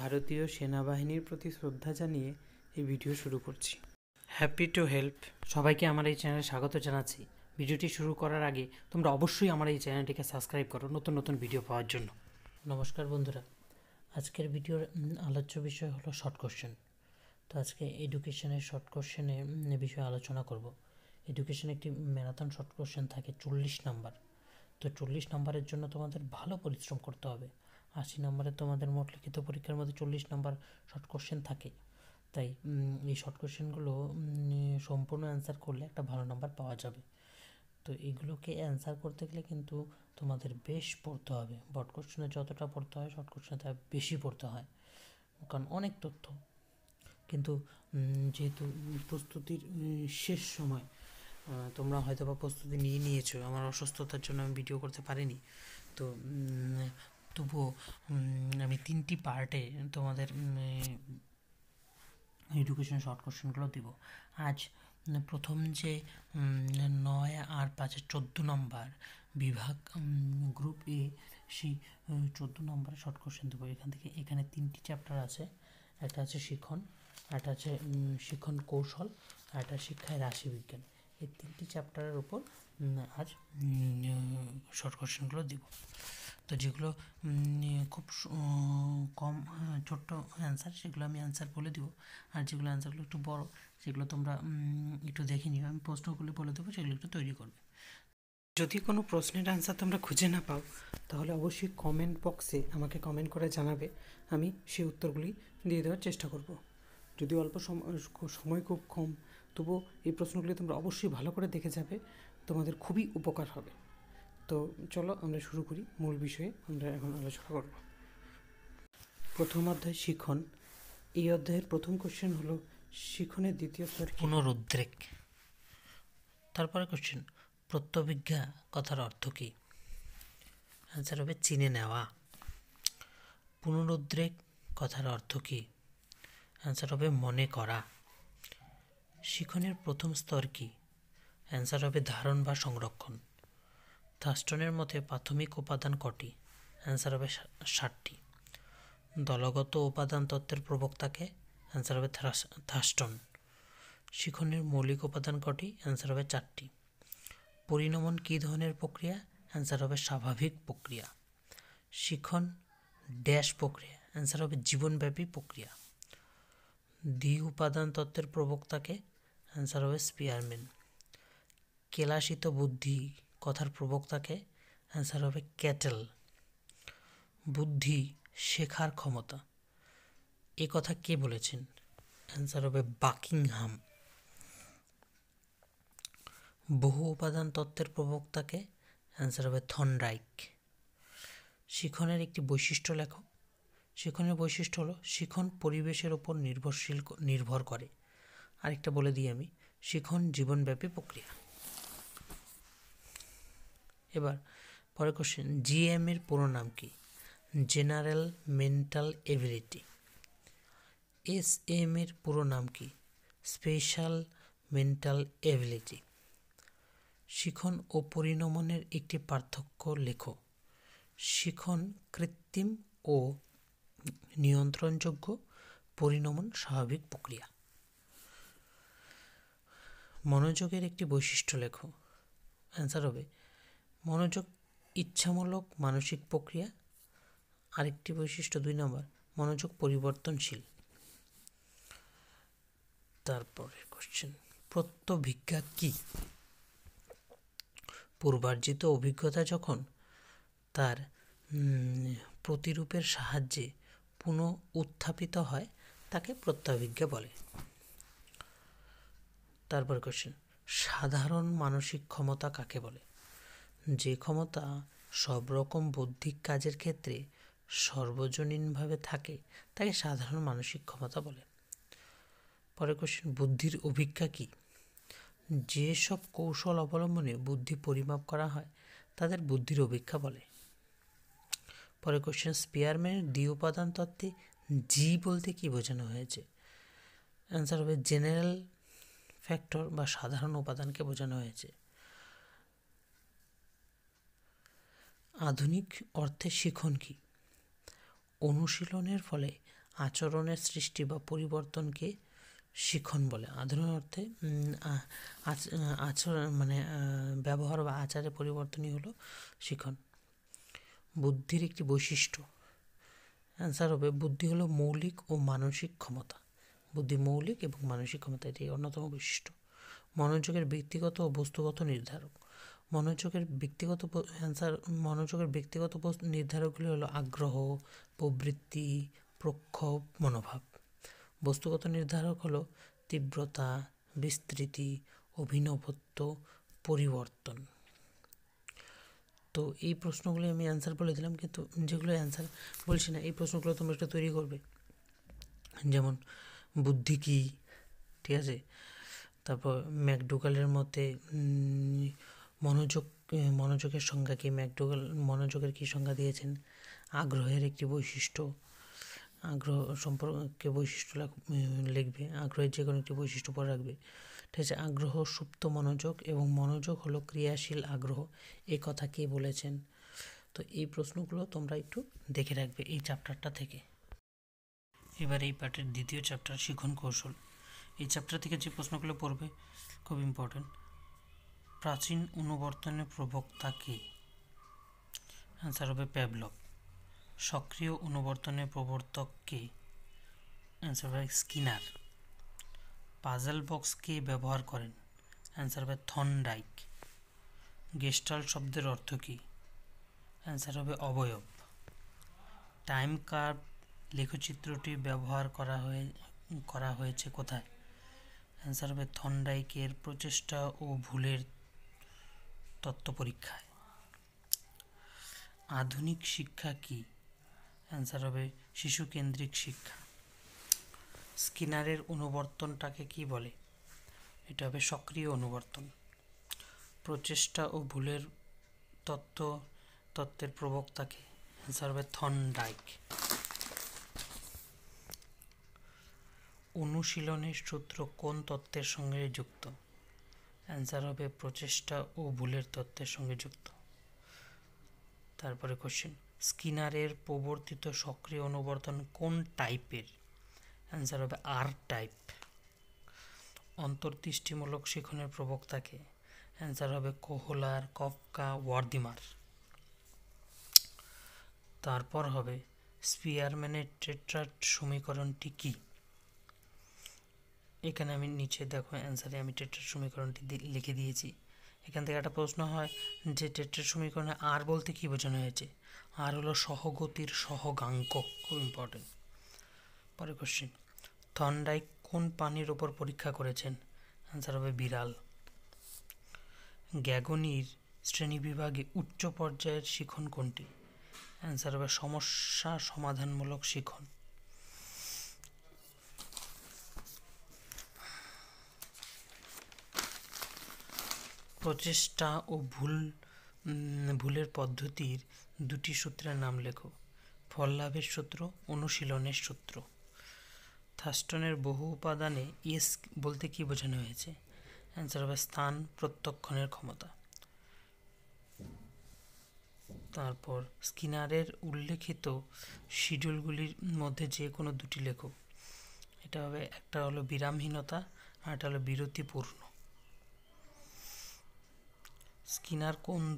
ভারতীয় সেনাবাহিনীর প্রতি শ্রদ্ধা জানিয়ে এই ভিডিও শুরু করছি। হ্যাপি টু হেল্প সবাইকে আমার এই চ্যানেলে স্বাগত জানাচ্ছি। ভিডিওটি শুরু করার আগে তোমরা অবশ্যই আমার এই চ্যানেলটিকে সাবস্ক্রাইব করো নতুন নতুন ভিডিও পাওয়ার জন্য। নমস্কার বন্ধুরা। আজকের ভিডিওর আলোচ্য বিষয় হলো শর্ট কোশ্চেন তো আজকে এডুকেশনের শর্ট কোশ্চেনের বিষয়ে আলোচনা করব। এডুকেশন একটি ম্যারাথন শর্ট কোশ্চেন থাকে চল্লিশ নাম্বার তো চল্লিশ নাম্বারের জন্য তোমাদের ভালো পরিশ্রম করতে হবে। আশি নম্বরে তোমাদের মোট লিখিত পরীক্ষার মধ্যে চল্লিশ নাম্বার শর্ট কোশ্চেন থাকে তাই এই শর্ট কোশ্চেনগুলো সম্পূর্ণ অ্যান্সার করলে একটা ভালো নাম্বার পাওয়া যাবে। তো এগুলোকে অ্যান্সার করতে গেলে কিন্তু তোমাদের বেশ পড়তে হবে। বট কোশ্চেনে যতটা পড়তে হয় শর্ট কোশ্চেনে তার বেশি পড়তে হয়। কারণ অনেক তথ্য। কিন্তু যেহেতু প্রস্তুতির শেষ সময় তোমরা হয়তো বা প্রস্তুতি নিয়ে নিয়েছো। আমার অসুস্থতার জন্য আমি ভিডিও করতে পারিনি। তো তবুও আমি তিনটি পার্টে তোমাদের এডুকেশন শর্ট কোশ্চেনগুলো দিব। আজ, প্রথম যে নয় আর পাঁচের চোদ্দ নম্বর বিভাগ গ্রুপ এ সেই চোদ্দ নম্বরে শর্ট কোশ্চেন দেবো। এখান থেকে, এখানে তিনটি চ্যাপ্টার আছে। একটা আছে শিখন একটা আছে শিখন কৌশল, আর একটা শিক্ষায় রাশিবিজ্ঞান। এই তিনটি চ্যাপ্টারের উপর আজ শর্ট কোশ্চেনগুলো দিব। তো যেগুলো খুব কম ছোট্ট অ্যান্সার সেগুলো আমি অ্যান্সার বলে দিব। আর যেগুলো অ্যান্সারগুলো একটু বড়, সেগুলো তোমরা একটু দেখে নিও। আমি প্রশ্নগুলো বলে দেবো, সেগুলো একটু তৈরি করবে। যদি কোনো প্রশ্নের অ্যান্সার তোমরা খুঁজে না পাও, তাহলে অবশ্যই কমেন্ট বক্সে আমাকে কমেন্ট করে জানাবে। আমি সেই উত্তরগুলি দিয়ে দেওয়ার চেষ্টা করব। যদি অল্প সময় সময় খুব কম, তবুও এই প্রশ্নগুলি তোমরা অবশ্যই ভালো করে দেখে যাবে। তোমাদের খুবই উপকার হবে। তো চলো আমরা শুরু করি মূল বিষয়ে, আমরা এখন আলোচনা করব। প্রথম অধ্যায় শিখন। এই অধ্যায়ের প্রথম কোশ্চেন হলো শিখনের দ্বিতীয় স্তর পুনরুদ্রেক। তারপরে কোশ্চেন প্রত্যবিজ্ঞা কথার অর্থ কী? অ্যান্সার হবে চিনে নেওয়া। পুনরুদ্রেক কথার অর্থ কী? অ্যান্সার হবে মনে করা। শিখনের প্রথম স্তর কী? অ্যান্সার হবে ধারণ বা সংরক্ষণ। থাস্টনের মতে প্রাথমিক উপাদান কটি? অ্যান্সার হবে ষাটটি। দলগত উপাদান তত্ত্বের প্রবক্তাকে অ্যান্সার হবে থাস্টন শিখনের মৌলিক উপাদান কটি? অ্যান্সার হবে চারটি। পরিণমন কী ধরনের প্রক্রিয়া? অ্যান্সার হবে স্বাভাবিক প্রক্রিয়া। শিখন ড্যাশ প্রক্রিয়া। অ্যান্সার হবে জীবনব্যাপী প্রক্রিয়া। দ্বি উপাদান তত্ত্বের প্রবক্তাকে অ্যান্সার হবে স্পিয়ারম্যান কেলাসিত বুদ্ধি কথার প্রবক্তাকে অ্যান্সার হবে ক্যাটেল। বুদ্ধি শেখার ক্ষমতা। এ কথা কে বলেছেন? অ্যান্সার হবে বাকিংহাম। বহু উপাদান তত্ত্বের প্রবক্তাকে অ্যান্সার হবে থনডাইক শিখনের একটি বৈশিষ্ট্য লেখো। শিখনের বৈশিষ্ট্য হলো, শিখন পরিবেশের ওপর নির্ভরশীল নির্ভর করে। আরেকটা বলে দিই আমি, শিখন জীবনব্যাপী প্রক্রিয়া। এবার পরের কোশ্চেন জিএম এর পুরো নাম কি? General mental ability S M এর পুরো নাম কি? স্পেশাল মেন্টাল এবিলিটি শিখন ও পরিণমনের একটি পার্থক্য লেখো। শিখন কৃত্রিম ও নিয়ন্ত্রণযোগ্য পরিণমন স্বাভাবিক প্রক্রিয়া। মনোযোগের একটি বৈশিষ্ট্য লেখো। অ্যান্সার হবে মনোযোগ, ইচ্ছামূলক মানসিক প্রক্রিয়া। আরেকটি বৈশিষ্ট্য দুই নম্বর, মনোযোগ পরিবর্তনশীল। তারপরের কোশ্চেন প্রত্যভিজ্ঞা কি? পূর্বার্জিত অভিজ্ঞতা যখন তার প্রতিরূপের সাহায্যে পুনঃ উত্থাপিত হয়, তাকে প্রত্যাভিজ্ঞা বলে। তারপর কোশ্চেন সাধারণ মানসিক ক্ষমতা কাকে বলে? যে ক্ষমতা সব রকম বৌদ্ধিক কাজের ক্ষেত্রে সর্বজনীনভাবে থাকে, তাকে সাধারণ মানসিক ক্ষমতা বলে। পরে কোশ্চেন বুদ্ধির অভিজ্ঞা কী? যেসব কৌশল অবলম্বনে বুদ্ধি পরিমাপ করা হয়, তাদের বুদ্ধির অভিজ্ঞা বলে। পরে কোশ্চেন স্পিয়ারম্যানের দ্বি উপাদান তত্ত্বে জি বলতে কি বোঝানো হয়েছে? অ্যান্সার হবে জেনারেল ফ্যাক্টর বা সাধারণ উপাদানকে বোঝানো হয়েছে। আধুনিক অর্থে শিখন কি? অনুশীলনের ফলে আচরণের সৃষ্টি বা পরিবর্তনকে শিখন বলে। আধুনিক অর্থে আচ- আচরণ মানে ব্যবহার বা আচারের পরিবর্তনই হলো শিখন। বুদ্ধির একটি বৈশিষ্ট্য। অ্যান্সার হবে, বুদ্ধি হলো মৌলিক ও মানসিক ক্ষমতা। বুদ্ধি মৌলিক এবং মানসিক ক্ষমতা, এটি অন্যতম বৈশিষ্ট্য। মনোযোগের ব্যক্তিগত ও বস্তুগত নির্ধারক। মনোযোগের ব্যক্তিগত অ্যান্সার মনোযোগের ব্যক্তিগত নির্ধারকগুলি হলো আগ্রহ, প্রবৃত্তি, প্রক্ষোভ, মনোভাব। বস্তুগত নির্ধারক হলো তীব্রতা, বিস্তৃতি, অভিনবত্ব, পরিবর্তন। তো এই প্রশ্নগুলি আমি অ্যান্সার বলে দিলাম, কিন্তু যেগুলো অ্যান্সার বলছি না, এই প্রশ্নগুলো তোমরা একটু তৈরি করবে। যেমন, বুদ্ধি কী? ঠিক আছে? তারপর, ম্যাকডুগালের মতে মনোযোগ মনোযোগের সংজ্ঞা কি? ম্যাকডোগাল মনোযোগের কী সংজ্ঞা দিয়েছেন? আগ্রহের একটি বৈশিষ্ট্য। আগ্রহ সম্পর্কে বৈশিষ্ট্য লিখবে। আগ্রহের যে কোনো একটি বৈশিষ্ট্য পরে রাখবে। ঠিক আছে, আগ্রহ সুপ্ত মনোযোগ এবং মনোযোগ হলো ক্রিয়াশীল আগ্রহ। এই কথা কে বলেছেন? তো এই প্রশ্নগুলো তোমরা একটু দেখে রাখবে এই চ্যাপ্টারটা থেকে। এবার এই পার্টের দ্বিতীয় চ্যাপ্টার শিখন কৌশল। এই চ্যাপ্টার থেকে যে প্রশ্নগুলো পড়বে, খুব ইম্পর্টেন্ট প্রাচীন অনুবর্তনের প্রবক্তা কে? অ্যান্সার হবে প্যাবলক সক্রিয় অনুবর্তনের প্রবর্তক কে? অ্যান্সার হবে স্কিনার পাজল বক্স কে ব্যবহার করেন? অ্যান্সার হবে থনডাইক গেস্টাল শব্দের অর্থ কী? অ্যান্সার হবে অবয়ব. টাইম কার্ভ লেখচিত্রটি ব্যবহার করা হয়ে, করা হয়েছে কোথায়? অ্যান্সার হবে থন্ডাইকের প্রচেষ্টা ও ভুলের তত্ত্ব পরীক্ষায়। আধুনিক শিক্ষা কি? অ্যান্সার হবে শিশু কেন্দ্রিক শিক্ষা। স্কিনারের অনুবর্তনটাকে কি বলে? এটা হবে সক্রিয় অনুবর্তন। প্রচেষ্টা ও ভুলের তত্ত্ব, তত্ত্বের প্রবক্তাকে। অ্যান্সার হবে থনডাইক। অনুশীলনের সূত্র কোন তত্ত্বের সঙ্গে যুক্ত? অ্যান্সার হবে প্রচেষ্টা ও ভুলের তত্ত্বের সঙ্গে যুক্ত। তারপরে কোশ্চেন স্কিনারের প্রবর্তিত সক্রিয় অনুবর্তন কোন টাইপের? অ্যান্সার হবে আর টাইপ অন্তর্দৃষ্টিমূলক শিখনের প্রবক্তাকে। অ্যান্সার হবে কোহলার, কফকা, ওয়ার্দিমার। তারপর হবে স্পিয়ারম্যানের টেট্রাট সমীকরণটি কী? এখানে আমি নিচে দেখো অ্যান্সারে আমি টেট্রার সমীকরণটি লিখে দিয়েছি। এখান থেকে একটা প্রশ্ন হয় যে টেট্রার সমীকরণে আর বলতে কী বোঝানো হয়েছে? আর হলো সহগতির সহগাঙ্ক খুব ইম্পর্টেন্ট পরে কোশ্চেন থন্ডাইক কোন পানির ওপর পরীক্ষা করেছেন? অ্যান্সার হবে বিড়াল। গ্যাগনির শ্রেণীবিভাগে উচ্চ পর্যায়ের শিখন কোনটি? অ্যান্সার হবে সমস্যা সমাধানমূলক শিখন। প্রচেষ্টা ও ভুল ভুলের পদ্ধতির দুটি সূত্রের নাম লেখো। ফল লাভের সূত্র, অনুশীলনের সূত্র। থাস্টনের বহু উপাদানে ইয়েস বলতে কি বোঝানো হয়েছে? অ্যান্সার হবে স্থান, প্রত্যক্ষণের ক্ষমতা। তারপর স্কিনারের উল্লেখিত শিডিউলগুলির মধ্যে যে কোনো দুটি লেখো। এটা হবে, একটা হলো বিরামহীনতা আর একটা হলো বিরতিপূর্ণ। স্কিনার কোন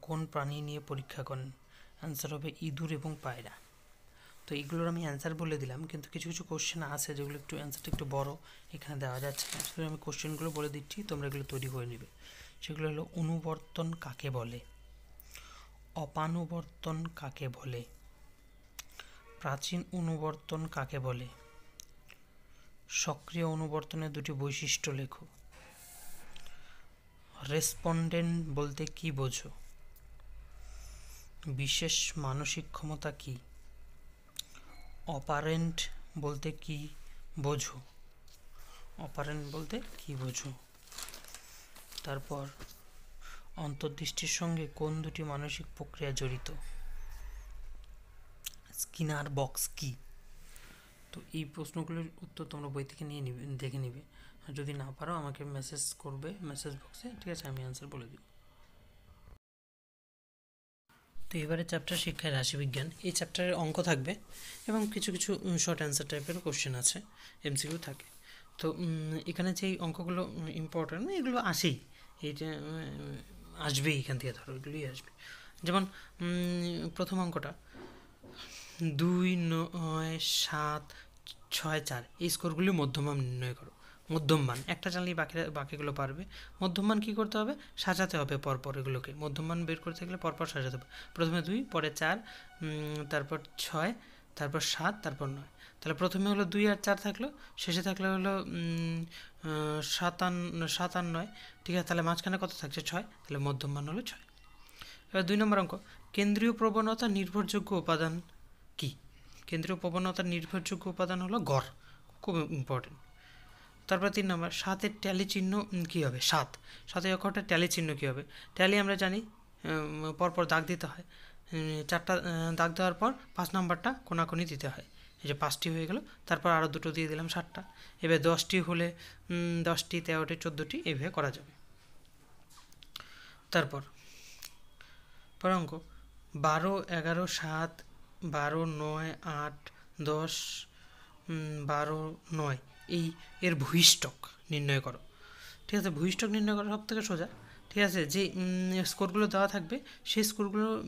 কোন প্রাণী নিয়ে পরীক্ষা করেন? অ্যান্সার হবে ইঁদুর এবং পায়রা। তো এগুলোর আমি অ্যান্সার বলে দিলাম, কিন্তু কিছু কিছু কোশ্চেন আছে যেগুলো একটু অ্যান্সারটা একটু বড়, এখানে দেওয়া যাচ্ছে। আমি কোশ্চেনগুলো বলে দিচ্ছি, তোমরা এগুলো তৈরি করে নিবে। সেগুলো হলো অনুবর্তন কাকে বলে? অপানুবর্তন কাকে বলে? প্রাচীন অনুবর্তন কাকে বলে? সক্রিয় অনুবর্তনের দুটি বৈশিষ্ট্য লেখো। রেসপন্ডেন্ট বলতে কি বোঝো? বিশেষ মানসিক ক্ষমতা কি? অপারেন্ট বলতে কি বোঝো? অপারেন্ট বলতে কি বোঝো? তারপর, অন্তর্দৃষ্টির সঙ্গে কোন দুটি মানসিক প্রক্রিয়া জড়িত? স্কিনার বক্স কি? তো এই প্রশ্নগুলোর উত্তর তোমরা বই থেকে নিয়ে নিবে, দেখে নিবে। যদি না পারো আমাকে মেসেজ করবে মেসেজ বক্সে ঠিক আছে আমি অ্যান্সার বলে দিব। তো এবারে চ্যাপ্টার শিক্ষায় রাশিবিজ্ঞান এই চ্যাপ্টারের অঙ্ক থাকবে এবং কিছু কিছু শর্ট অ্যান্সার টাইপের কোশ্চেন আছে এমসিকিউ থাকে। তো এখানে যেই অঙ্কগুলো ইম্পর্টেন্ট এগুলো আসেই। এইটা উম, আসবেই এখান থেকে ধরো এগুলোই আসবে। যেমন প্রথম অঙ্কটা দুই নয় সাত ছয় চার এই স্কোরগুলি মধ্যমান নির্ণয় করো। মধ্যমান একটা জানলেই বাকি বাকিগুলো পারবে। মধ্যমান কী করতে হবে? সাজাতে হবে পরপর এগুলোকে। মধ্যমান বের করতে গেলে পরপর সাজাতে হবে। প্রথমে দুই, পরে চার তারপর ছয়, তারপর সাত, তারপর নয়। তাহলে প্রথমে হলো দুই আর চার থাকল। শেষে থাকলে হলো সাতান্ন নয়। ঠিক আছে, তাহলে মাঝখানে কত থাকছে? ছয়। তাহলে মধ্যমান হলো ছয়। এবার দুই নম্বর অঙ্ক। কেন্দ্রীয় প্রবণতা নির্ভরযোগ্য উপাদান কি? কেন্দ্রীয় প্রবণতার নির্ভরযোগ্য উপাদান হলো গড়। খুব ইম্পর্টেন্ট তারপর তিন নম্বর, সাতের ট্যালি চিহ্ন কী হবে? সাত। সাতের অক্ষরটা ট্যালি চিহ্ন কী হবে? ট্যালি আমরা জানি পরপর দাগ দিতে হয়। চারটা দাগ দেওয়ার পর পাঁচ নাম্বারটা কোনাকুনি দিতে হয়। এই যে পাঁচটি হয়ে গেল, তারপর আরও দুটো দিয়ে দিলাম সাতটা। এবার দশটি হলে দশটি, তেরোটি, চোদ্দোটি এইভাবে করা যাবে। তারপর পর অঙ্ক বারো, এগারো, সাত, বারো, নয়, আট, দশ বারো, নয়। এই এর ভূইষ্টক নির্ণয় করো। ঠিক আছে ভূইষ্টক নির্ণয় করা সব থেকে সোজা। ঠিক আছে যে স্কোরগুলো দেওয়া থাকবে সেই স্কোরগুলোর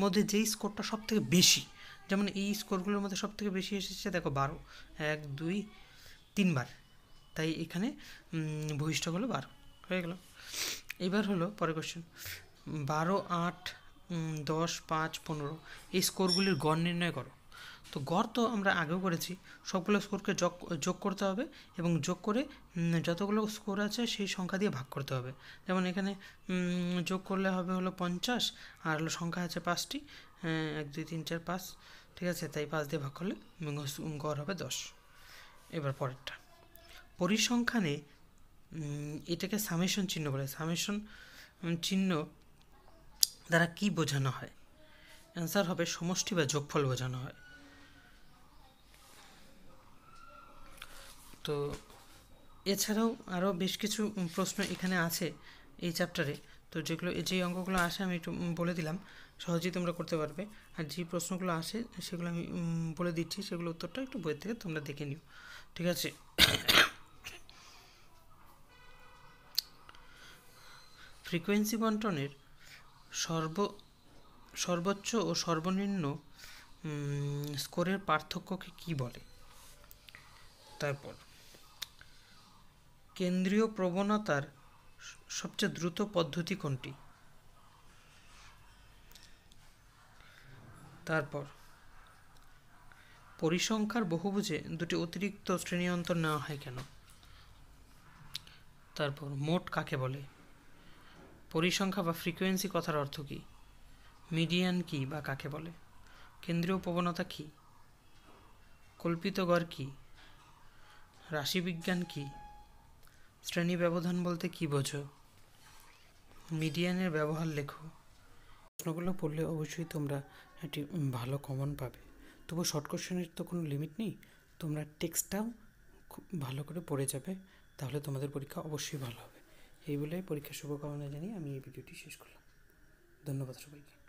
মধ্যে যেই স্কোরটা সব থেকে বেশি যেমন এই স্কোরগুলোর মধ্যে সব থেকে বেশি এসেছে দেখো বারো এক দুই তিনবার। তাই এখানে উম, হলো বারো হয়ে গেল। এবার হলো পরের কোশ্চেন বারো আট দশ পাঁচ পনেরো এই স্কোরগুলির গড় নির্ণয় করো। তো গড় তো আমরা আগেও করেছি। সবগুলো স্কোরকে যোগ যোগ করতে হবে এবং যোগ করে যতগুলো স্কোর আছে সেই সংখ্যা দিয়ে ভাগ করতে হবে। যেমন এখানে যোগ করলে হবে হলো পঞ্চাশ আর হলো সংখ্যা আছে পাঁচটি হ্যাঁ, এক দুই তিন চার পাঁচ ঠিক আছে? তাই পাঁচ দিয়ে ভাগ করলে গড় হবে দশ। এবার পরেরটা। পরিসংখ্যানে এটাকে সামেশন চিহ্ন বলে। সামেশন চিহ্ন দ্বারা কি বোঝানো হয়? অ্যান্সার হবে সমষ্টি বা যোগফল বোঝানো হয়। তো এছাড়াও আরও বেশ কিছু প্রশ্ন এখানে আছে এই চ্যাপ্টারে তো যেগুলো, যে অঙ্কগুলো আসে আমি একটু বলে দিলাম। সহজেই তোমরা করতে পারবে। আর যে প্রশ্নগুলো আসে সেগুলো আমি বলে দিচ্ছি। সেগুলো উত্তরটা একটু বইয়ের থেকে তোমরা দেখে নিও। ঠিক আছে? ফ্রিকোয়েন্সি বন্টনের সর্ব, সর্বোচ্চ ও সর্বনিম্ন স্কোরের পার্থক্যকে কি বলে? তারপর কেন্দ্রীয় প্রবণতার সবচেয়ে দ্রুত পদ্ধতি কোনটি? তারপর, পরিসংখ্যার বহুভুজে দুটি অতিরিক্ত শ্রেণি অন্তর নেওয়া হয় কেন? তারপর, মোট কাকে বলে? পরিসংখ্যা বা ফ্রিকোয়েন্সি কথার অর্থ কী? মিডিয়ান কি বা কাকে বলে? কেন্দ্রীয় প্রবণতা কি? কল্পিত গড় কি? রাশিবিজ্ঞান কি? শ্রেণি ব্যবধান বলতে কি বোঝো? মিডিয়ানের ব্যবহার লেখো। প্রশ্নগুলো পড়লে অবশ্যই তোমরা একটি ভালো কমন পাবে। তবু শর্ট কোশ্চেনের তো কোনো লিমিট নেই। তোমরা টেক্সটটাও খুব ভালো করে পড়ে যাবে। তাহলে তোমাদের পরীক্ষা অবশ্যই ভালো হবে। এই বলে পরীক্ষার শুভকামনা জানিয়ে আমি এই ভিডিওটি শেষ করলাম। ধন্যবাদ সবাইকে।